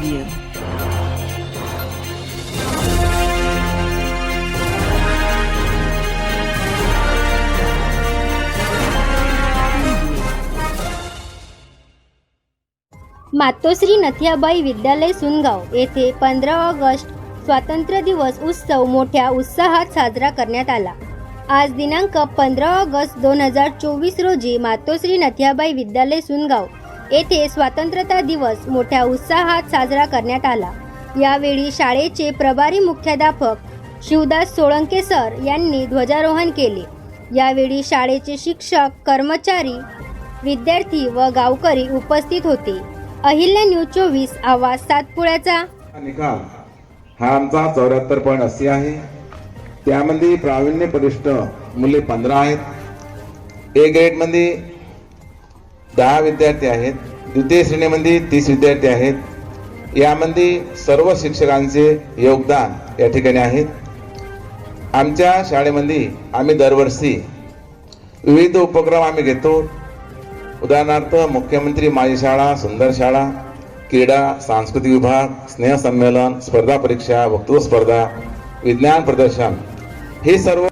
Media. मातोश्री नथियाबाई विद्यालय सुनगाव येथे पंधरा ऑगस्ट स्वातंत्र्य दिवस उत्सव मोठ्या उत्साहात साजरा करण्यात आला आज दिनांक पंधरा ऑगस्ट दोन हजार चोवीस रोजी मातोश्री नथियाबाई विद्यालय सुनगाव येथे स्वातंत्र्यता दिवस मोठ्या उत्साहात साजरा करण्यात आला. यावेळी शाळेचे प्रभारी मुख्याध्यापक शिवदास सोळंके सर यांनी ध्वजारोहण केले. यावेळी शाळेचे शिक्षक कर्मचारी विद्यार्थी व गावकरी उपस्थित होते. अहिल्या न्यूज चोवीस आवाज सातपुड्याचा. निकाल. हा आमचा चौऱ्याहत्तर पॉईंट अस्सी आहे. त्यामध्ये प्रावीण्य परिष्ठ मुले पंधरा आहेत. ए ग्रेडमध्ये दहा विद्यार्थी आहेत. द्वितीय श्रेणीमध्ये तीस विद्यार्थी आहेत. यामध्ये सर्व शिक्षकांचे योगदान या ठिकाणी आहेत. आमच्या शाळेमध्ये आम्ही दरवर्षी विविध उपक्रम आम्ही घेतो. उदाहरणार्थ मुख्यमंत्री माझी शाळा सुंदर शाळा क्रीडा सांस्कृतिक विभाग स्नेहसंमेलन स्पर्धा परीक्षा वक्तृत्व स्पर्धा विज्ञान प्रदर्शन हे सर्व